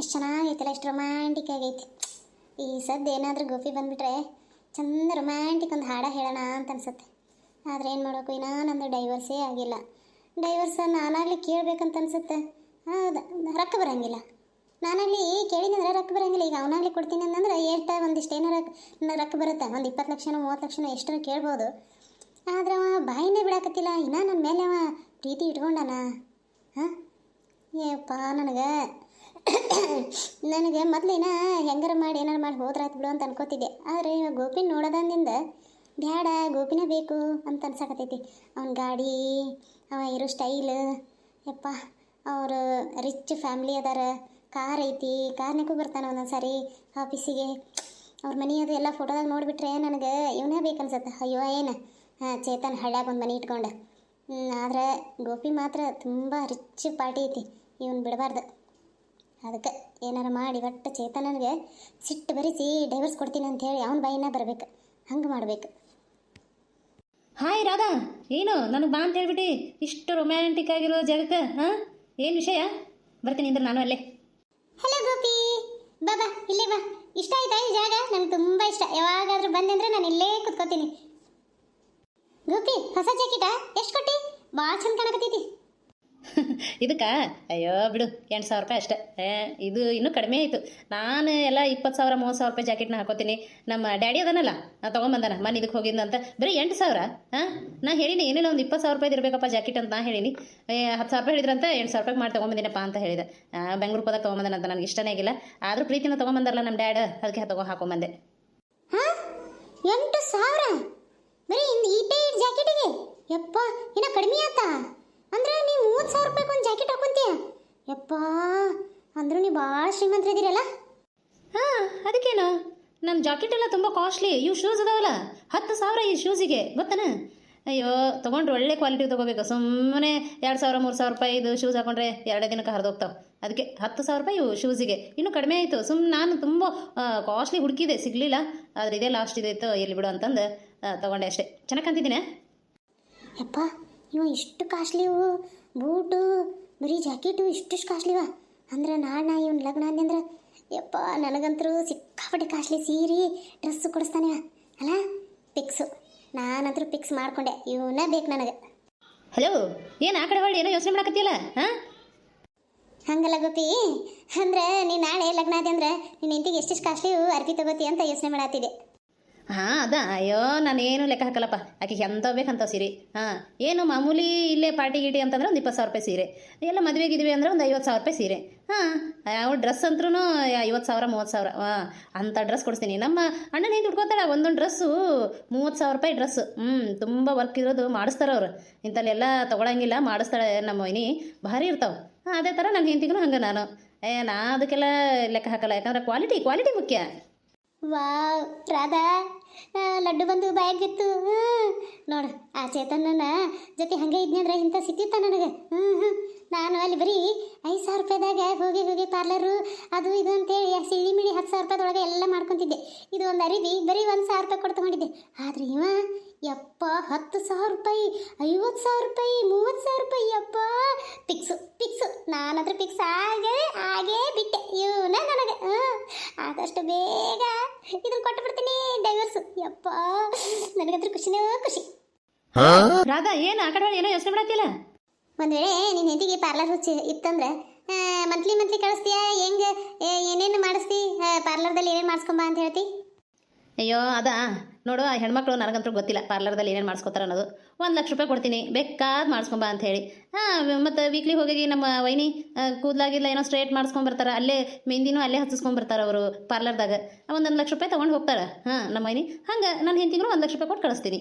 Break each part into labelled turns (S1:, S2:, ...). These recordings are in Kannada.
S1: ಎಷ್ಟು ಚೆನ್ನಾಗೈತಲ್ಲ ಎಷ್ಟು ರೊಮ್ಯಾಂಟಿಕ್ ಆಗೈತಿ. ಈ ಸದ್ದು ಏನಾದರೂ ಗೋಪಿ ಬಂದುಬಿಟ್ರೆ ಚಂದ ರೊಮ್ಯಾಂಟಿಕ್ ಒಂದು ಹಾಡ ಹೇಳೋಣ ಅಂತ ಅನ್ಸುತ್ತೆ. ಆದರೆ ಏನು ಮಾಡಬೇಕು, ಇನ್ನೂ ನಂದು ಡೈವರ್ಸೇ ಆಗಿಲ್ಲ. ಡೈವರ್ಸ ನಾನಾಗಲಿ ಕೇಳಬೇಕಂತ ಅನ್ಸುತ್ತೆ. ಹೌದಾ, ರೊಕ್ಕ ಬರೋಂಗಿಲ್ಲ. ನಾನಾಗಲಿ ಕೇಳಿದಂದ್ರೆ ರೊಕ್ಕ ಬರೋಂಗಿಲ್ಲ. ಈಗ ಅವನಾಗಲಿ ಕೊಡ್ತೀನಿ ಅಂತಂದ್ರೆ ಏಟ ಒಂದಿಷ್ಟು ಏನಾರ ನ- ರೊಕ್ಕ ಬರುತ್ತೆ. ಒಂದು ಇಪ್ಪತ್ತು ಲಕ್ಷನೋ, ಮೂವತ್ತು ಲಕ್ಷನ ಎಷ್ಟೋ ಕೇಳ್ಬೋದು. ಆದ್ರೆ ಅವ ಬಾಯಿನೇ ಬಿಡಾಕತ್ತಿಲ್ಲ. ಇನ್ನೂ ನನ್ನ ಮೇಲೆ ಅವ ಪ್ರೀತಿ ಇಟ್ಕೊಂಡಾನ. ಹಾಂ? ಏಪ್ಪ, ನನಗೆ. ನನಗೆ ಮೊದಲಿನ ಹೆಂಗಾರ ಮಾಡಿ ಏನಾರು ಮಾಡಿ ಹೋದ್ರಾಯ್ತು ಬಿಡು ಅಂತ ಅನ್ಕೋತಿದ್ದೆ. ಆದರೆ ಇವಾಗ ಗೋಪಿನ ನೋಡೋದಂದಿಂದ ಬ್ಯಾಡ, ಗೋಪಿನೇ ಬೇಕು ಅಂತ ಅನ್ಸಕತ್ತೈತಿ. ಅವನ ಗಾಡಿ, ಅವ ಇರೋ ಸ್ಟೈಲ್ ಯಪ್ಪ, ಅವರು ರಿಚ್ ಫ್ಯಾಮ್ಲಿ ಅದಾರ ಕಾರ್ ಐತಿ ಕಾರ್ನಾಗೂ ಬರ್ತಾನೆ ಒಂದೊಂದು ಸಾರಿ ಆಫೀಸಿಗೆ ಅವ್ರ ಮನೆ ಅದು ಎಲ್ಲ ಫೋಟೋದಾಗ ನೋಡಿಬಿಟ್ರೆ ನನಗೆ ಇವನೇ ಬೇಕನ್ಸತ್ತೆ ಅಯ್ಯೋ, ಏನು? ಚೇತನ್ ಹಳ್ಳ್ಯಾಗ ಒಂದು ಮನೆ ಇಟ್ಕೊಂಡು. ಆದರೆ ಗೋಪಿ ಮಾತ್ರ ತುಂಬ ರಿಚ್ ಪಾರ್ಟಿ ಐತಿ. ಇವನು ಬಿಡಬಾರ್ದು. ಅದಕ್ಕೆ ಏನಾರ ಮಾಡಿ ಒಟ್ಟು ಚೇತನನಿಗೆ ಸಿಟ್ಟು ಬರಿಸಿ ಡೈವರ್ಸ್ ಕೊಡ್ತೀನಿ ಅಂತ ಹೇಳಿ ಅವನ ಬಾಯಿನ ಬರಬೇಕು. ಹಂಗೆ ಮಾಡಬೇಕು.
S2: ಹಾಯ್ ರಾಧಾ ಏನು? ನನಗೆ ಬಾ ಅಂತ ಹೇಳ್ಬಿಟ್ಟು ಇಷ್ಟು ರೊಮ್ಯಾಂಟಿಕ್ ಆಗಿರೋ ಜಾಗಕ್ಕೆ ಹಾಂ? ಏನು ವಿಷಯ? ಬರ್ತೀನಿ ಅಂದ್ರೆ ನಾನು ಅಲ್ಲೇ.
S1: ಹಲೋ ಗೋಪಿ. ಬಾ ಬಾ ಇಲ್ಲೇ ಬಾ. ಇಷ್ಟ ಆಯ್ತಾ ಈ ಜಾಗ? ನನಗೆ ತುಂಬ ಇಷ್ಟ. ಯಾವಾಗಾದ್ರೂ ಬಂದೆ ಅಂದರೆ ನಾನು ಇಲ್ಲೇ ಕುತ್ಕೋತೀನಿ. ಗೋಪಿ ಹೊಸ ಜಾಕೆಟಾ ಎಷ್ಟು ಕೊಟ್ಟಿ? ಭಾಳ ಚಂದ ಕಾಣಕತ್ತೈತಿ
S2: ಇದಕ್ಕೆ? ಅಯ್ಯೋ, ಬಿಡು. ಎಂಟು ಸಾವಿರ ರೂಪಾಯಿ ಅಷ್ಟೇ. ಇದು ಇನ್ನೂ ಕಡಿಮೆ ಆಯಿತು. ನಾನು ಎಲ್ಲ ಇಪ್ಪತ್ತು ಸಾವಿರ, ಮೂವತ್ತು ಸಾವಿರ ರೂಪಾಯಿ ಜಾಕೆಟ್ನ ಹಾಕೋತೀನಿ. ನಮ್ಮ ಡ್ಯಾಡಿ ಅದನಲ್ಲ ನಾ ತೊಗೊಂಬಂದಾನ. ಮನೆ ಇದಕ್ಕೆ ಹೋಗಿದ್ದಂತ ಬರೀ ಎಂಟು ಸಾವಿರ? ಹಾಂ ನಾ ಹೇಳಿನಿ, ಏನಿಲ್ಲ, ಒಂದು ಇಪ್ಪತ್ತು ಸಾವಿರ ರೂಪಾಯಿ ಇರಬೇಕಪ್ಪ ಜಾಕೆಟ್ ಅಂತ ನಾನು ಹೇಳಿನಿ. ಹತ್ತು ಸಾವಿರ ರೂಪಾಯಿ ಹೇಳಿದ್ರಂತ, ಎಂಟು ಸಾವಿರ ರೂಪಾಯಿ ಮಾಡಿ ತೊಗೊಂಬಂದಿನಪ್ಪ ಅಂತ ಹೇಳಿದೆ. ಬೆಂಗ್ಳೂರು ಹೋದಾಗ ತೊಗೊಂಬಂದನಂತ ನನಗೆ ಇಷ್ಟನೇ ಆಗಿಲ್ಲ. ಆದರೂ ಪ್ರೀತಿನ ತೊಗೊಂಬಂದಾರಲ್ಲ ನಮ್ಮ ಡ್ಯಾಡ್, ಅದಕ್ಕೆ ತಗೋ ಹಾಕೊಂಬಂದೆ.
S1: ಹಾಂ? ಎಂಟು ಸಾವಿರ? ಬರೀ ಈ ಜಾಕೆಟಿಗೆ? ಯಪ್ಪ, ಇನ್ನೂ ಕಡಿಮೆ ಆತ? ಅಂದ್ರೆ ನೀವು ಮೂವತ್ತು ಸಾವಿರ ರೂಪಾಯಿ ಒಂದು ಜಾಕೆಟ್ ಹಾಕೊಂತೀಯ? ಯಪ್ಪ ಅಂದ್ರೂ ನೀವು ಭಾಳ ಶ್ರೀಮಂತರಿದ್ದೀರಲ್ಲ
S2: ಹಾಂ ಅದಕ್ಕೇನು? ನನ್ನ ಜಾಕೆಟ್ ಎಲ್ಲ ತುಂಬ ಕಾಸ್ಟ್ಲಿ ಇವು ಶೂಸ್ ಅದಾವಲ್ಲ? ಹತ್ತು ಸಾವಿರ ಈ ಶೂಸಿಗೆ ಗೊತ್ತನ? ಅಯ್ಯೋ ತೊಗೊಂಡ್ರೆ ಒಳ್ಳೆ ಕ್ವಾಲಿಟಿ ತೊಗೋಬೇಕು. ಸುಮ್ಮನೆ ಎರಡು ಸಾವಿರ ಮೂರು ಸಾವಿರ ರೂಪಾಯಿ ಇದು ಶೂಸ್ ಹಾಕೊಂಡ್ರೆ ಎರಡೇ ದಿನಕ್ಕೆ ಹರಿದೋಗ್ತಾವೆ ಅದಕ್ಕೆ ಹತ್ತು ಸಾವಿರ ರೂಪಾಯಿ ಇವು ಶೂಸಿಗೆ ಇನ್ನೂ ಕಡಿಮೆ ಆಯಿತು. ಸುಮ್ ನಾನು ತುಂಬ ಕಾಸ್ಟ್ಲಿ ಹುಡುಕಿದೆ ಸಿಗಲಿಲ್ಲ. ಆದರೆ ಇದೇ ಲಾಸ್ಟ್ ಇದಾಯಿತು. ಎಲ್ಲಿ ಬಿಡು ಅಂತಂದು ತಗೊಂಡೆ ತೊಗೊಂಡೆ ಅಷ್ಟೇ. ಚೆನ್ನಾಗಿ ಕಂತಿದ್ದೀನಿ
S1: ಯಪ್ಪ ಇವ ಇಷ್ಟು ಕಾಸ್ಟ್ಲಿವು? ಬೂಟು ಬರೀ ಜಾಕೆಟು ಇಷ್ಟಿಷ್ಟು ಕಾಸ್ಟ್ಲಿವ? ಅಂದ್ರೆ ನಾಳೆ ಇವನ್ ಲಗ್ನ ಅಂದ್ರೆ ಯಪ್ಪ ನನಗಂತರೂ ಸಿಕ್ಕಾಪಟ್ಟೆ ಕಾಸ್ಟ್ಲಿ ಸೀರೆ ಡ್ರೆಸ್ಸು ಕೊಡಿಸ್ತಾನೆ. ಅಲ್ಲ ಪಿಕ್ಸು. ನಾನಂತರೂ ಪಿಕ್ಸ್ ಮಾಡ್ಕೊಂಡೆ. ಇವನ್ನ ಬೇಕು ನನಗೆ.
S2: ಹಲೋ ಏನು ಆ ಕಡೆ ಹೊಳ್ಳಿ ಏನೋ ಯೋಚನೆ ಮಾಡಕತ್ತಿಯಲ್ಲ ಹಾಂ?
S1: ಹಂಗಲ್ಲ ಗೋಪಿ. ಅಂದ್ರೆ ನೀ ನಾಳೆ ಲಗ್ನ ಆದಿ ಅಂದ್ರೆ ನಿನ್ನ ಹೆಂಡತಿಗೆ ಎಷ್ಟೆಷ್ಟು ಕಾಸ್ಟ್ಲಿ ಅರ್ಬಿ ತಗೋತಿ ಅಂತ ಯೋಚನೆ ಮಾಡತ್ತಿದ್ದೆ
S2: ಹಾಂ, ಅದ. ಅಯ್ಯೋ ನಾನು ಏನು ಲೆಕ್ಕ ಹಾಕಲ್ಲಪ್ಪ. ಆಕೆಗೆ ಎಂಥವು ಬೇಕಂತ ಸೀರೆ. ಹಾಂ, ಏನು ಮಾಮೂಲಿ ಇಲ್ಲೇ ಪಾರ್ಟಿ ಗೀಟಿ ಅಂತಂದ್ರೆ ಒಂದು ಇಪ್ಪತ್ತು ಸಾವಿರ ರೂಪಾಯಿ ಸೀರೆ. ಎಲ್ಲ ಮದುವೆ ಗಿದ್ವಿ ಅಂದ್ರೆ ಒಂದು ಐವತ್ತು ಸಾವಿರ ರೂಪಾಯಿ ಸೀರೆ. ಹಾಂ ಯಾವ ಡ್ರೆಸ್ ಅಂತೂ ಐವತ್ತು ಸಾವಿರ, ಮೂವತ್ತು ಸಾವಿರ. ಹಾಂ ಅಂಥ ಡ್ರೆಸ್ ಕೊಡಿಸ್ತೀನಿ. ನಮ್ಮ ಅಣ್ಣನ ಹೇಗೆ ದುಡ್ಕೋತಾಳೆ ಒಂದೊಂದು ಡ್ರೆಸ್ಸು ಮೂವತ್ತು ಸಾವಿರ ರೂಪಾಯಿ ಡ್ರೆಸ್ಸು ಹ್ಞೂ ತುಂಬ ವರ್ಕ್ ಇರೋದು ಮಾಡಿಸ್ತಾರೆ ಅವ್ರು. ಇಂಥಲ್ಲೆಲ್ಲ ತೊಗೊಳಂಗಿಲ್ಲ, ಮಾಡಿಸ್ತಾಳೆ ನಮ್ಮ ಮೈನಿ ಭಾರಿ ಇರ್ತಾವೆ. ಹಾಂ, ಅದೇ ಥರ ನನ್ನ ಹೆಂಡತಿಗೂ ಹಂಗೆ ನಾನು. ಏ, ನಾ ಅದಕ್ಕೆಲ್ಲ ಲೆಕ್ಕ ಹಾಕಲ್ಲ. ಯಾಕಂದ್ರೆ ಕ್ವಾಲಿಟಿ ಕ್ವಾಲಿಟಿ ಮುಖ್ಯ.
S1: ವಾವ್ ರಾಧಾ ಲಡ್ಡು ಬಂದು ಬಾಯಾಗಿತ್ತು. ನೋಡು, ಆ ಚೇತನನ ಜೊತೆ ಹಂಗೆ ಇದ್ನಂದ್ರೆ ಇಂಥ ಸಿಕ್ಕಿತ್ತ ನನಗೆ? ಹ್ಞೂ ಹ್ಞೂ ನಾನು ಅಲ್ಲಿ ಬರೀ ಐದು ಸಾವಿರ ರೂಪಾಯಿದಾಗ ಹೋಗಿ ಹೋಗಿ ಪಾರ್ಲರು, ಅದು ಇದು ಅಂತೇಳಿ ಸಿಳಿ ಮಿಳಿ ಹತ್ತು ಸಾವಿರ ರೂಪಾಯಿದೊಳಗೆ ಎಲ್ಲ ಮಾಡ್ಕೊತಿದ್ದೆ. ಇದು ಒಂದು ಅರಿವಿ, ಬರೀ ಒಂದು ಸಾವಿರ ರೂಪಾಯಿ ಕೊಟ್ಟು ತಗೊಂಡಿದ್ದೆ ಆದ್ರೆ ಇವ ಯಪ್ಪ ಹತ್ತು ಸಾವಿರ ರೂಪಾಯಿ ಐವತ್ತು ಸಾವಿರ ರೂಪಾಯಿ ಮೂವತ್ತು ಸಾವಿರ ರೂಪಾಯಿ ಯಪ್ಪ. ಪಿಕ್ಸು ಪಿಕ್ಸು ನಾನಾದ್ರೂ ಪಿಕ್ಸ್ ಆಗೇ ಹಾಗೇ ಬಿಟ್ಟೆ. ಇವನ ನನಗೆ. ಆದಷ್ಟು ಬೇಗ ಇದನ್ನು ಕೊಟ್ಟು ಬಿಡ್ತೀನಿ ಡೈವರ್ಸು ಯಪ್ಪ ನನಗಂತೂ ಖುಷಿನೇ ಖುಷಿ.
S2: ರಾಧಾ ಏನು ಆ ಕಡೆ ಏನೋ ಯೋಚನೆ ಮಾಡತ್ತಿಲ್ಲ
S1: ಒಂದು ವೇಳೆ ನಿನ್ನ ಹೆಂಡಿಗೆ ಪಾರ್ಲರ್ ಹುಚ್ಚಿ ಇತ್ತಂದ್ರೆ ಮಂತ್ಲಿ ಮಂತ್ಲಿ ಕಳಿಸ್ತೀಯ? ಹೆಂಗೆ ಏನೇನು ಮಾಡಿಸ್ತಿ? ಪಾರ್ಲರ್ದಲ್ಲಿ ಏನೇನು ಮಾಡಿಸ್ಕೊಂಬ ಅಂತ ಹೇಳ್ತಿ?
S2: ಅಯ್ಯೋ ಅದಾ ನೋಡು, ಆ ಹೆಣ್ಮಕ್ಳು ನನಗಂತೂ ಗೊತ್ತಿಲ್ಲ ಪಾರ್ಲರ್ದಲ್ಲಿ ಏನೇನು ಮಾಡಿಸ್ಕೊತಾರೆ ಅನ್ನೋದು. ಒಂದು ಲಕ್ಷ ರೂಪಾಯಿ ಕೊಡ್ತೀನಿ, ಬೇಕಾದ್ ಮಾಡಿಸ್ಕೊಂಬ ಅಂತ ಹೇಳಿ. ಹಾಂ, ಮತ್ತು ವೀಕ್ಲಿ ಹೋಗಿ ನಮ್ಮ ವೈನಿ ಕೂದಲಾಗಿಲ್ಲ ಏನೋ ಸ್ಟ್ರೇಟ್ ಮಾಡಿಸ್ಕೊಂಬರ್ತಾರೆ, ಅಲ್ಲೇ ಮೆಹಂದಿನೂ ಅಲ್ಲೇ ಹಚ್ಚಿಸ್ಕೊಂಬರ್ತಾರೆ ಅವರು ಪಾರ್ಲರ್ದಾಗ. ಒಂದೊಂದು ಲಕ್ಷ ರೂಪಾಯಿ ತೊಗೊಂಡು ಹೋಗ್ತಾರೆ, ಹಾಂ, ನಮ್ಮ ವೈನಿ. ಹಂಗೆ ನಾನು ಹೆಂಡತಿಗೂ ಒಂದು ಲಕ್ಷ ರೂಪಾಯಿ ಕೊಟ್ಟು ಕಳಿಸ್ತೀನಿ.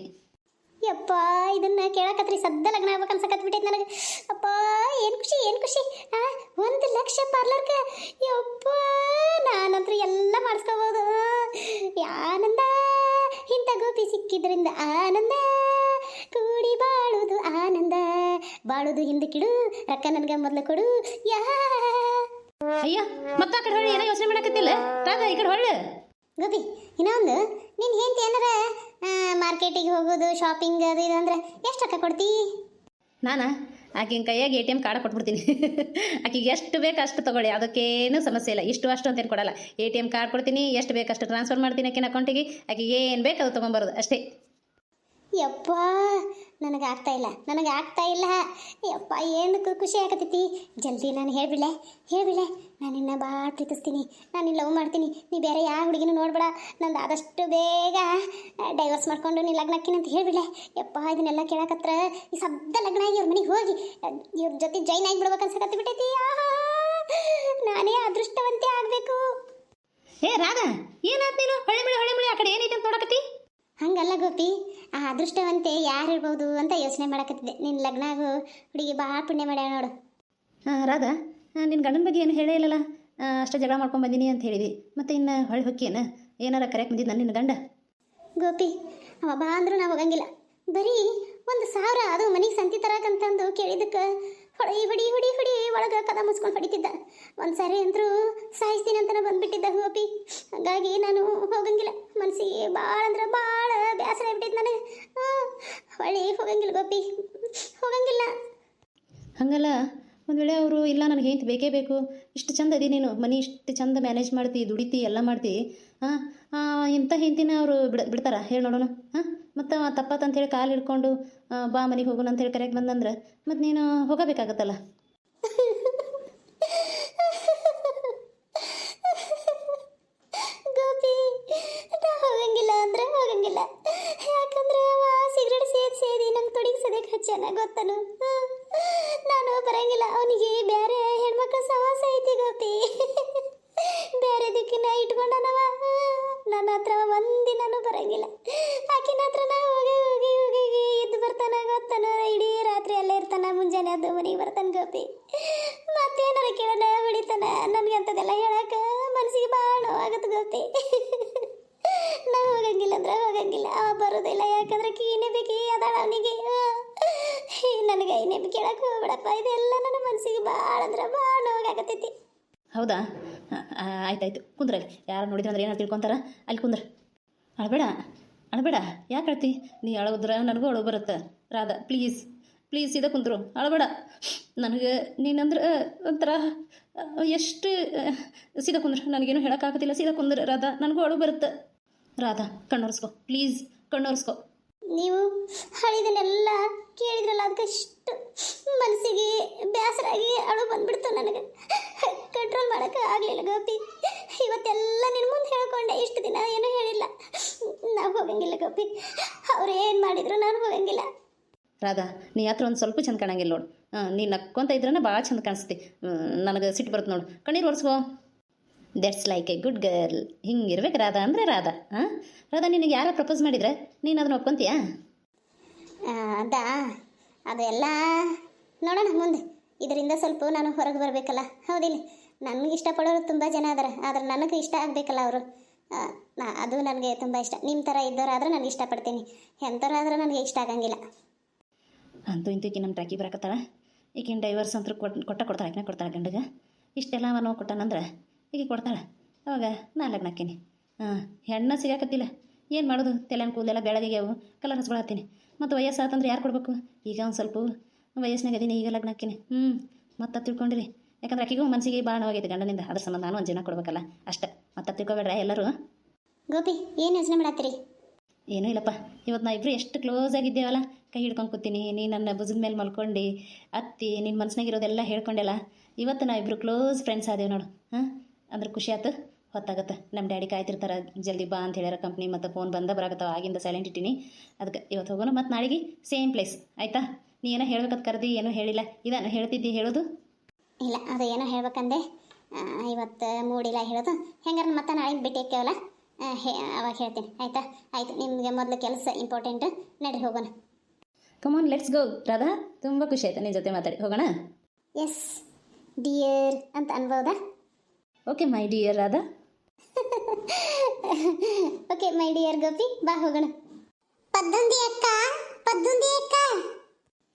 S1: ಯಪ್ಪ, ಇದನ್ನ ಕೇಳಕತ್ರಿ, ಸದ್ದ ಲಗ್ನ ಆಗ್ಬೇಕು ಅನ್ಸಕತ್ ಬಿಟ್ಟೈತೆ ನನಗೆ. ಅಪ್ಪ, ಏನು ಖುಷಿ ಏನು ಖುಷಿ ಒಂದು ಲಕ್ಷ ಪಾರ್ಲರ್ಗೆ ಯಪ್ಪ ನಾನಂತೂ ಎಲ್ಲ ಮಾಡಿಸ್ಕೋಬೋದು. ಆನಂದ ಇಂಥ ಗೋಪಿ ಸಿಕ್ಕಿದ್ರಿಂದ ಆನಂದ. ಕೂಡಿ ಬಾಳುದು ಆನಂದ. ಬಾಳುದು ಹಿಂದಕ್ಕಿಡು ರೊಕ್ಕ ನನಗೆ ಮೊದಲು ಕೊಡು ಯಾ.
S2: ಅಯ್ಯ ಮತ್ತೆ ಆ ಕಡೆ ಹೊಳ್ಳಿ ಏನೋ ಯೋಚನೆ ಮಾಡಕತ್ತಿಲ್ಲ? ರಾಧಾ ಈ ಕಡೆ ಹೊಳ್ಳೆ
S1: ಗೋಪಿ ಇನ್ನೊಂದು ನಿನ್ನ ಹೆಂಡತಿ ಏನಾರ ಮಾರ್ಕೆಟಿಗೆ ಹೋಗೋದು ಶಾಪಿಂಗ್ ಅದು ಇದು ಅಂದ್ರೆ ಎಷ್ಟು ರೊಕ್ಕ ಕೊಡ್ತೀ?
S2: ನಾನಾ? ಆಕಿನ ಕೈಯಾಗಿ ಎ ಟಿ ಎಂ ಕಾರ್ಡ್ ಕೊಟ್ಬಿಡ್ತೀನಿ. ಆಕಿಗೆ ಎಷ್ಟು ಬೇಕು ಅಷ್ಟು ತೊಗೊಳ್ಳಿ. ಅದಕ್ಕೇನು ಸಮಸ್ಯೆ ಇಲ್ಲ. ಇಷ್ಟು ಅಷ್ಟು ಅಂತೇನು ಕೊಡಲ್ಲ. ಎ ಟಿ ಎಂ ಕಾರ್ಡ್ ಕೊಡ್ತೀನಿ, ಎಷ್ಟು ಬೇಕು ಅಷ್ಟು ಟ್ರಾನ್ಸ್ಫರ್ ಮಾಡ್ತೀನಿ ಆಕಿನ ಅಕೌಂಟಿಗೆ ಆಕಿಗೆ ಏನು ಬೇಕು ಅದು ತೊಗೊಂಬರೋದು. ಅಷ್ಟೇ.
S1: ಯಪ್ಪ, ನನಗೆ ಆಗ್ತಾ ಇಲ್ಲ, ನನಗೆ ಆಗ್ತಾ ಇಲ್ಲ. ಯಪ್ಪ ಏನಕ್ಕೂ ಖುಷಿ ಆಗತೈತಿ? ಜಲ್ದಿ ನಾನು ಹೇಳ್ಬಿಳೆ ಹೇಳ್ಬಿಳೆ, ನಾನು ನಿನ್ನ ಭಾಳ ಪ್ರೀತಿಸ್ತೀನಿ, ನಾನು ನಿನ್ನ ಲವ್ ಮಾಡ್ತೀನಿ, ನೀ ಬೇರೆ ಯಾವ ಹುಡುಗಿನೂ ನೋಡ್ಬೇಡ, ನಂದು ಆದಷ್ಟು ಬೇಗ ಡೈವರ್ಸ್ ಮಾಡ್ಕೊಂಡು ನೀ ಲಗ್ನಕ್ಕಿನ ಅಂತ ಹೇಳ್ಬಿಳೆ. ಯಪ್ಪ, ಇದನ್ನೆಲ್ಲ ಕೇಳಕತ್ರ ಈ ಸದ್ದ ಲಗ್ನ ಆಗಿ ಅವ್ರ ಮನೆಗೆ ಹೋಗಿ, ಇವ್ರ ಜೊತೆ ಜೈನ್ ಆಗಿ ಬಿಡ್ಬೇಕು ಅನ್ಸಕತ್ತಿ ಬಿಟ್ಟೈತಿ. ನಾನೇ ಅದೃಷ್ಟವಂತೆ ಆಗಬೇಕು.
S2: ಏ, ರಾಧಾ, ಏನಾತ್ ನೀನು? ಹೊಳೆ ಮಳೆ ಹೊಳೆ ಮಳೆ ಆ ಕಡೆ ಏನೈತೆ ಅಂತ ನೋಡಕತ್ತಿ?
S1: ಹಂಗಲ್ಲ ಗೋಪಿ. ಆ ಅದೃಷ್ಟವಂತೆ ಯಾರು ಇರ್ಬೋದು ಅಂತ ಯೋಚನೆ ಮಾಡಕತ್ತಿದ್ದೆ. ನಿನ್ನ ಲಗ್ನ ಆಗೋ ಹುಡುಗಿ ಭಾಳ ಪುಣ್ಯ ಮಾಡ್ಯಾಳ ನೋಡು.
S2: ಹಾಂ ರಾಧಾ ನಿನ್ನ ಗಂಡನ ಬಗ್ಗೆ ಏನು ಹೇಳೇ ಇಲ್ಲಲ್ಲ? ಅಷ್ಟು ಜಗಳ ಮಾಡ್ಕೊಂಡು ಬಂದೀನಿ ಅಂತ ಹೇಳಿದಿ. ಮತ್ತೆ ಇನ್ನು ಹೊಳೆ ಹೊಕ್ಕೇನ ಏನಾರ ಕರೆಯಕ್ಕೆ ಬಂದಿದ್ದ ನಿನ್ನ ಗಂಡ?
S1: ಗೋಪಿ ಅವ ಬಾ ಅಂದ್ರೂ ನಾವು ಹೋಗಂಗಿಲ್ಲ. ಬರೀ ಒಂದು ಸಾವಿರ ಅದು ಮನೆಗೆ ಸಂತಿ ತರಕಂತಂದು ಕೇಳಿದಕ್ಕೆ ಹೊಳಿ ಬಡಿ ಒಳಗೆ ಕದ ಮುಚ್ಕೊಂಡು ಹೊಡಿತಿದ್ದ. ಒಂದು ಸಾರಿ ಅಂತರೂ ಸಾಯಿಸ್ತೀನಿ ಅಂತನ ಬಂದ್ಬಿಟ್ಟಿದ್ದ ಗೋಪಿ. ಹಾಗಾಗಿ ನಾನು ಹೋಗಂಗಿಲ್ಲ. ಮನಸ್ಸಿಗೆ ಭಾಳ ಅಂದ್ರೆ ಭಾಳ ಬೇಸರ ಆಗ್ಬಿಟ್ಟಿದ್ದು ನನಗೆ. ಹೊಳ್ಳಿ ಹೊಳಿ ಹೋಗಂಗಿಲ್ಲ ಗೋಪಿ. ಹೋಗಂಗಿಲ್ಲ.
S2: ಹಂಗಲ್ಲ, ಒಂದು ವೇಳೆ ಅವರು, ಇಲ್ಲ, ನನಗೆ ಹೆಂತ ಬೇಕೇ ಬೇಕು. ಇಷ್ಟು ಚಂದ ಅದಿ ನೀನು. ಮನೆ ಇಷ್ಟು ಚಂದ ಮ್ಯಾನೇಜ್ ಮಾಡ್ತಿ, ದುಡಿತಿ, ಎಲ್ಲ ಮಾಡ್ತಿ. ಹಾಂ ಇಂಥ ಹೆಂತಿನ ಅವರು ಬಿಡ, ಬಿಡ್ತಾರ? ಹೇಳಿ ನೋಡೋಣ. ಹಾಂ, ಮತ್ತು ತಪ್ಪತ್ತು ಅಂತೇಳಿ ಕಾಲು ಹಿಡ್ಕೊಂಡು ಬಾ ಮನೆಗೆ ಹೋಗೋಣ ಅಂತೇಳಿ ಕರೆಕ್ಟ್ ಬಂದಂದ್ರೆ ಮತ್ತು ನೀನು ಹೋಗಬೇಕಾಗತ್ತಲ್ಲ
S1: ಗೋಪಿ ನಾ ಹೋಗಂಗಿಲ್ಲ ಅಂದ್ರೆ ಹೋಗಂಗಿಲ್ಲ ಯಾಕಂದ್ರೆ ಅವ ಸಿಗರೇಟ್ ಸೇದಿ ಸೇದಿ ನಂಗೆ ತೊಡಿಗೆ ಸದ್ಯಕ್ಕೆ ಹಚ್ಚಾನ ಗೊತ್ತನು. ನಾನು ಬರಂಗಿಲ್ಲ. ಅವನಿಗೆ ಬೇರೆ ಹೆಣ್ಮಕ್ಳ ಸವಾಸ ಐತಿ ಗೋಪಿ. ಬೇರೆ ದಿಕ್ಕಿನ ಇಟ್ಕೊಂಡನವ. ನನ್ನ ಹತ್ರ ಒಂದಿನೂ ಬರಂಗಿಲ್ಲ. ಆಕಿನ ಹತ್ರ ನಾ ಹೋಗಿ ಹೋಗಿ ಹೋಗಿ ಎದ್ದು ಬರ್ತಾನ ಗೊತ್ತನ? ಇಡೀ ರಾತ್ರಿ ಅಲ್ಲೇ ಇರ್ತಾನ, ಮುಂಜಾನೆ ಅದು ಮನೆಗೆ ಬರ್ತಾನೆ ಗೋಪಿ. ಮತ್ತೇನಾರ ಕೇಳೋಣ ಬಿಡಿತಾನ ನನಗೆ ಅಂಥದ್ದೆಲ್ಲ ಹೇಳಕ್ಕೆ ಮನಸ್ಸಿಗೆ ಭಾಳ ನೋವಾಗತ್ತೆ ಗೋಪಿ. ನಾ ಹೋಗಂಗಿಲ್ಲ ಅಂದ್ರೆ ಹೋಗಂಗಿಲ್ಲ. ಅವ ಬರೋದಿಲ್ಲ. ಯಾಕಂದ್ರೆ ಕೀನೇ ಬೇಕಿ ಅದಾಳ ಅವನಿಗೆ. ನನಗೆ ನೆನಪು ಕೇಳಕ್ಕೆ ಹೋಗ್ಬೇಡಪ್ಪ ಇದೆಲ್ಲ ನನ್ನ ಮನಸ್ಸಿಗೆ ಭಾಳ ಅಂದ್ರೆ ಭಾಳ ನೋವಾಗತ್ತೈತಿ
S2: ಹೌದಾ? ಆಯ್ತಾಯ್ತು. ಕುಂದ್ರಲ್ಲಿ ಯಾರು ನೋಡಿದ್ರೆ ಅಂದ್ರೆ ಏನಾರು ತಿಳ್ಕೊಂತಾರ? ಅಲ್ಲಿ ಕುಂದ್ರ. ಅಳಬೇಡ ಅಳಬೇಡ. ಯಾಕೆ ಹೇಳ್ತಿ ನೀ ಅಳೋದ್ರ ನನಗೂ ಅಳು ಬರುತ್ತೆ. ರಾಧಾ ಪ್ಲೀಸ್ ಪ್ಲೀಸ್ ಇದೆ ಕುಂದ್ರು. ಅಳಬೇಡ. ನನಗೆ ನೀನಂದ್ರೆ ಒಂಥರ ಎಷ್ಟು ಸೀದಾ ಕುಂದ್ರ. ನನಗೇನು ಹೇಳೋಕ್ಕಾಗತ್ತಿಲ್ಲ ಸೀದಾ ಕುಂದ್ರ ರಾಧಾ. ನನಗೂ ಅಳು ಬರುತ್ತೆ. ರಾಧಾ, ಕಣ್ಣೊರೆಸ್ಕೊ. ಪ್ಲೀಸ್ ಕಣ್ಣೊರೆಸ್ಕೊ.
S1: ನೀವು ಹಳಿದನ್ನೆಲ್ಲ ಕೇಳಿದ್ರಲ್ಲ ಅದಕ್ಕೆ ಇಷ್ಟು ಮನಸ್ಸಿಗೆ ಬೇಸರಾಗಿ ಅಳು ಬಂದ್ಬಿಡ್ತು ನನಗೆ. ಕಂಟ್ರೋಲ್ ಮಾಡೋಕೆ ಆಗಲಿಲ್ಲ ಗೋಪಿ. ಇವತ್ತೆಲ್ಲ ನಿನ್ನ ಮುಂದೆ ಹೇಳ್ಕೊಂಡೆ, ಇಷ್ಟು ದಿನ ಏನೂ ಹೇಳಿಲ್ಲ. ನಾವು ಹೋಗಂಗಿಲ್ಲ ಗೋಪಿ. ಅವ್ರು ಏನು ಮಾಡಿದ್ರು ನಾನು ಹೋಗಂಗಿಲ್ಲ.
S2: ರಾಧಾ, ನೀ ಹತ್ರ ಒಂದು ಸ್ವಲ್ಪ ಚಂದ ಕಾಣಂಗಿಲ್ಲ ನೋಡು. ಹಾಂ, ನೀ ನಕ್ಕೊಂತ ಇದ್ರನ್ನ ಭಾಳ ಚಂದ ಕಾಣಿಸ್ತಿ. ನನಗೆ ಸಿಟ್ಟು ಬರುತ್ತೆ ನೋಡು. ಕಣ್ಣೀರು ಒರೆಸ್ಕೋ. That's like a good girl ಹಿಂಗೆ ಇರ್ಬೇಕು ರಾಧಾ ಅಂದರೆ ರಾಧಾ. ಹಾಂ? ರಾಧಾ, ನಿನಗೆ ಯಾರು ಪ್ರಪೋಸ್ ಮಾಡಿದ್ರೆ? ನೀನು ಅದನ್ನ ಒಪ್ಕೊಂತೀಯಾ?
S1: ಅದ ಅದಾ ಅದು ಎಲ್ಲ ನೋಡೋಣ ಮುಂದೆ. ಇದರಿಂದ ಸ್ವಲ್ಪ ನಾನು ಹೊರಗೆ ಬರಬೇಕಲ್ಲ. ಹೌದಿಲ್ಲ ನನಗೆ ಇಷ್ಟಪಡೋರು ತುಂಬ ಜನ ಅದಾರ. ಆದರೆ ನನಗೆ ಇಷ್ಟ ಆಗಬೇಕಲ್ಲ ಅವರು. ಅದು ನನಗೆ ತುಂಬ ಇಷ್ಟ. ನಿಮ್ಮ ಥರ ಇದ್ದವರಾದ್ರೆ ನನಗೆ ಇಷ್ಟಪಡ್ತೀನಿ. ಎಂಥವ್ರಾದ್ರೆ ನನಗೆ ಇಷ್ಟ ಆಗಂಗಿಲ್ಲ.
S2: ಅಂತೂ ಇಂತೂ ಈಕೆ ನಮ್ಮ ಟ್ರ್ಯಾಕಿ ಬರಕತ್ತಾಳ? ಈಕಿನ ಡೈವರ್ಸ್ ಅಂತ ಕೊಟ್ಟು ಕೊಟ್ಟ ಕೊಡ್ತಾಳೆ ಯಾಕೆ ಕೊಡ್ತಾಳೆ ಗಂಡಗೆ? ಇಷ್ಟೆಲ್ಲ ನೋವು ಕೊಟ್ಟಾನಂದ್ರೆ ಈಕೆ ಕೊಡ್ತಾಳೆ? ಅವಾಗ ನಾನು ಲಗ್ನ ಹಾಕೀನಿ ಹಾಂ ಹೆಣ್ಣು ಸಿಗಾಕತ್ತಿಲ್ಲ. ಏನು ಮಾಡೋದು? ತಲೆನ ಕೂದಲೆಲ್ಲ ಬೆಳಗ್ಗೆವು ಕಲರ್ ಹಚ್ಕೊಳತ್ತೀನಿ ಮತ್ತು ವಯಸ್ಸು ಆತಂದ್ರೆ ಯಾರು ಕೊಡಬೇಕು? ಈಗ ಒಂದು ಸ್ವಲ್ಪ ವಯಸ್ಸಿನಾಗ ಅದೀನಿ ಈಗ ಲಗ್ನ ಹಾಕಿನಿ ಹ್ಞೂ ಮತ್ತೆ ತಿಳ್ಕೊಂಡಿರಿ. ಯಾಕಂದ್ರೆ ಅಕ್ಕಿಗೂ ಮನಸ್ಸಿಗೆ ಭಾಳ ನೋವಾಗೈತೆ ಗಂಡನಿಂದ. ಅದ್ರ ಸಂಬಂಧ ನಾನು ಒಂದು ಜನ ಕೊಡ್ಬೇಕಲ್ಲ ಅಷ್ಟೇ. ಮತ್ತೆ ತಿಳ್ಕೊಬೇಡ್ರ ಎಲ್ಲರೂ?
S1: ಗೋಪಿ ಏನು ಯೋಚನೆ ಮಾಡತ್ತೀರಿ?
S2: ಏನೂ ಇಲ್ಲಪ್ಪ. ಇವತ್ತು ನಾ ಇಬ್ಬರು ಎಷ್ಟು ಕ್ಲೋಸ್ ಆಗಿದ್ದೇವಲ್ಲ ಕೈ ಹಿಡ್ಕೊಂಡು ಕೂತೀನಿ ನೀ ನನ್ನ ಭುಜದ ಮೇಲೆ ಮಲ್ಕೊಂಡು ಅತ್ತಿ ನಿನ್ನ ಮನಸ್ಸಿನಾಗಿರೋದೆಲ್ಲ ಹೇಳ್ಕೊಂಡೆಲ್ಲ ಇವತ್ತು ನಾ ಇಬ್ಬರು ಕ್ಲೋಸ್ ಫ್ರೆಂಡ್ಸ್ ಆದೇವು ನೋಡು. ಹಾಂ ಅಂದ್ರೆ ಖುಷಿ ಆಯ್ತು ಹೊತ್ತಾಗತ್ತೆ. ನಮ್ಮ ಡ್ಯಾಡಿ ಕಾಯ್ತಿರ್ತಾರೆ ಜಲ್ದಿ ಬಾ ಅಂತ ಹೇಳ್ಯಾರ ಕಂಪ್ನಿ ಮತ್ತು ಫೋನ್ ಬಂದ ಬರಾಕತ್ತಾವ ಆಗಿಂದ ಸೈಲೆಂಟ್ ಇಟ್ಟಿನಿ. ಅದಕ್ಕೆ ಇವತ್ತು ಹೋಗೋಣ ಮತ್ತು ನಾಳೆಗೆ ಸೇಮ್ ಪ್ಲೇಸ್ ಆಯಿತಾ? ನೀ ಏನೋ ಹೇಳ್ಬೇಕಂತ ಕರೆದಿ ಏನೂ ಹೇಳಿಲ್ಲ. ಇದನ್ನು ಹೇಳ್ತಿದ್ದಿ ಹೇಳೋದು?
S1: ಇಲ್ಲ ಅದು ಏನೋ ಹೇಳ್ಬೇಕಂದೆ. ಇವತ್ತು ಮೂಡಿಲ್ಲ ಹೇಳೋದು. ಹೆಂಗಾರ ಮತ್ತೆ ನಾಳೆ ಬಿಟ್ಟು ಹಾಕ್ಯವಲ್ಲ ಹೇ ಅವಾಗ ಹೇಳ್ತೀನಿ. ಆಯಿತಾ? ಆಯಿತು ನಿಮಗೆ ಮೊದಲು ಕೆಲಸ ಇಂಪಾರ್ಟೆಂಟ್ ನಡ್ರಿ ಹೋಗೋಣ.
S2: ಕಮೋನ್ ಲೆಟ್ಸ್ ಗೋ ರಾಧಾ ತುಂಬ ಖುಷಿ ಆಯ್ತು ನಿನ್ನ ಜೊತೆ ಮಾತಾಡಿ. ಹೋಗೋಣ?
S1: ಎಸ್ ಡಿಯರ್ ಅಂತ ಅನ್ಬೋದಾ?
S2: Okay my dear Radha.
S1: Okay my dear Gopi ಬಾ ಹೋಗೋಣ. ಪದ್ದುಂದಿ ಅಕ್ಕ ಪದ್ದುಂದಿ ಅಕ್ಕ.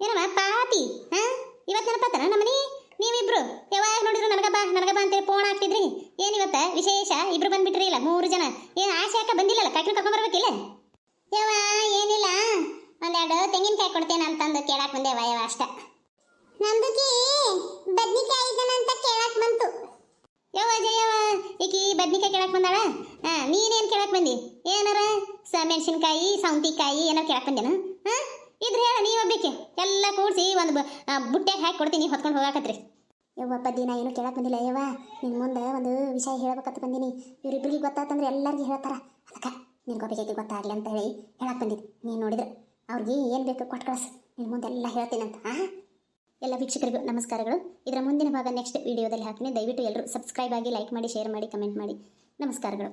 S1: ಏನಮ್ಮ, ಪಾತಿ? ಹಾ? ಇವತ್ತು ನಮ್ಮ ನಮ್ಮನಿ? ನೀವಿಬ್ರು? ಯಾವಾಗ ನೋಡಿದ್ರು ನನಗ ಬಾ ನನಗ ಬಾ ಅಂತೇಳಿ ಫೋನ್ ಹಾಕ್ತಿದ್ರಿ? ಏನಿವತ್ತ ವಿಶೇಷ? ಇಬ್ರು ಬಂದ್ಬಿಟ್ರಿ ಇಲ್ಲ, ಮೂರು ಜನ. ಏನು ಆಸೆ ಅಕ್ಕ ಬಂದಿಲ್ಲಲ್ಲ ಕಾಕಿನ ಕರ್ಕೊಂಡ್ ಬರ್ಬೇಕಿಲ್ಲ ಯವ್ವ, ಏನಿಲ್ಲ. ಒಂದೆರಡು ತೆಂಗಿನಕಾಯಿ ಕೊಡ್ತೇನೆ ಅಂತಂದು ಕೇಳಾಕ್ ಬಂದೆ ವಯವ ಅಷ್ಟ. ನಂದು ಬದ್ನಿಕಾಯಿ ಇದನ್ನಂತ ಕೇಳಕ್ ಬಂತು. ಯವ್ವ ಜಯವ್ವ ಈಕಿ ಬದ್ನಿಕಾಯಿ ಕೇಳಕ್ ಬಂದಾಳ? ಹಾ, ನೀನೇನ್ ಕೇಳಕ್ ಬಂದಿ? ಏನಾರ ಸ ಮೆಣಸಿನ್ಕಾಯಿ ಸೌಂತಿಕಾಯಿ ಏನಾರ ಕೇಳಕ್ ಬಂದೇನ? ಹಾ? ಇದ್ರ ಹೇಳ, ನೀ ಒಬ್ಬಕ್ಕೆ ಎಲ್ಲ ಕೂಡಿಸಿ ಒಂದು ಬುಟ್ಟ್ಯಾಗ ಹಾಕಿ ಕೊಡ್ತೀನಿ ಹೊತ್ಕೊಂಡು ಹೋಗಾಕತ್ರಿ. ಯವ್ವಪ್ಪ ದಿನ ಏನು ಕೇಳಕ್ ಬಂದಿಲ್ಲ ಯವ್ವ. ನಿನ್ ಮುಂದೆ ಒಂದು ವಿಷಯ ಹೇಳ್ಬೇಕಂತ ಬಂದೀನಿ. ಇವ್ರಿಬ್ರಿಗೆ ಗೊತ್ತಾತಂದ್ರೆ ಎಲ್ಲರಿಗೂ ಹೇಳ್ತಾರ. ಅದಕ್ಕೆ ನಿನ್ ಒಬ್ಬಕ್ಕೆ ಗೊತ್ತಾಗ್ಲಿ ಅಂತ ಹೇಳಿ ಹೇಳಕ್ ಬಂದಿದ್ದೆ. ನೀನು ನೋಡಿದ್ರೆ ಅವ್ರಿಗೆ ಏನು ಬೇಕು ಕೊಟ್ಟು ಕಳಿಸ್. ನಿನ್ ಮುಂದೆ ಎಲ್ಲ ಎಲ್ಲ ವೀಕ್ಷಕರಿಗೂ ನಮಸ್ಕಾರಗಳು. ಇದರ ಮುಂದಿನ ಭಾಗ ನೆಕ್ಸ್ಟ್ ವಿಡಿಯೋದಲ್ಲಿ ಹಾಕ್ತೀನಿ. ದಯವಿಟ್ಟು ಎಲ್ಲರೂ ಸಬ್ಸ್ಕ್ರೈಬ್ ಆಗಿ ಲೈಕ್ ಮಾಡಿ ಶೇರ್ ಮಾಡಿ ಕಮೆಂಟ್ ಮಾಡಿ. ನಮಸ್ಕಾರಗಳು.